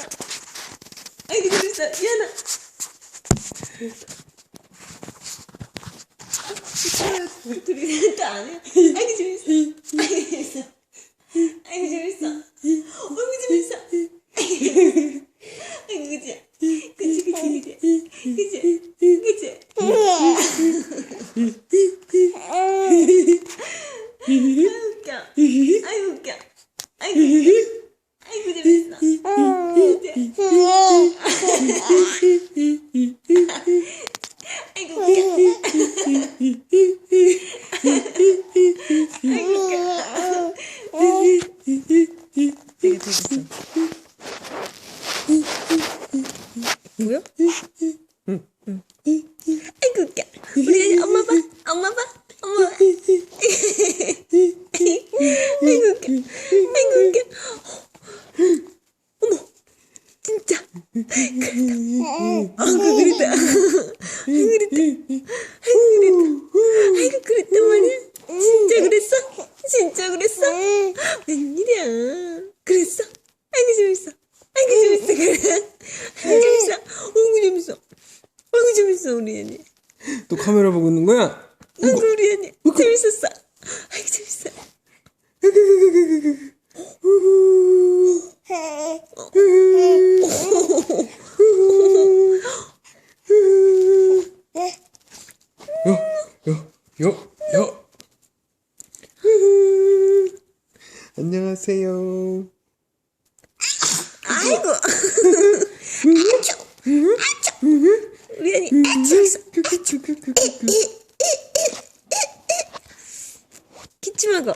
재밌어. 아이고 재밌어. 미안아. 아, 둘이 또안 해. 아이고 재밌어. 아이고 재밌어. 아이고 재밌어. 어이구 재밌어. 아이고 그지? 그지 그지 그지 그지 그지. 아이고 웃겨. 아이고 웃겨. 아이고 웃겨. 아이고 재밌어. 그지? 아이고 내가 되겠어. 뭐야? 응, 응. 아이고 웃겨. 우리 엄마 봐. 엄마 봐. 엄마 봐. 아이고 웃겨. 아이고 웃겨. 어머. 진짜. 그랬다. 그랬다. 아이고 그랬다. 아이고 그랬다. 아이고 그랬단 말이야. 진짜 그랬어? 진짜 그랬어? 웬일이야? 그랬어? 아이고 재밌어. 아이고 재밌어 그래. 아이고 재밌어. 아이고 재밌어. 아이고 재밌어 우리 애니. 또 카메라 보고 있는 거야? 아이고 우리 애니 재밌었어. 아이고 재밌어. 요, 요, 요, 요. 안녕하세요. 아이고. 아쭈. 아쭈. 우리 애니 재밌어. 기침 하고.